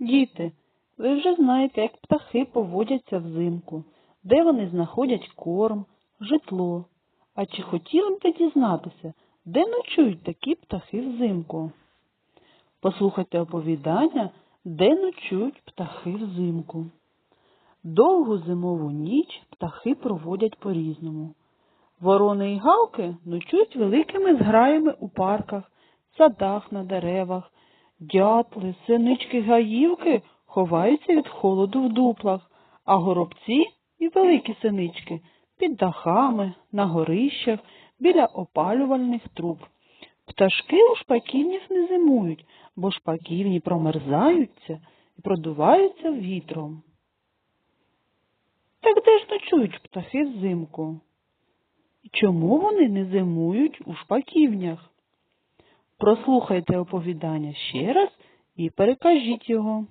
Діти, ви вже знаєте, як птахи поводяться взимку, де вони знаходять корм, житло. А чи хотіли б ви дізнатися, де ночують такі птахи взимку? Послухайте оповідання, де ночують птахи взимку. Довгу зимову ніч птахи проводять по-різному. Ворони і галки ночують великими зграями у парках, садах на деревах. Дятли, синички гаївки ховаються від холоду в дуплах, а горобці і великі синички під дахами, на горищах, біля опалювальних труб. Пташки у шпаківнях не зимують, бо шпаківні промерзаються і продуваються вітром. Так де ж ночують птахи взимку? І чому вони не зимують у шпаківнях? Прослухайте оповідання ще раз і перекажіть його.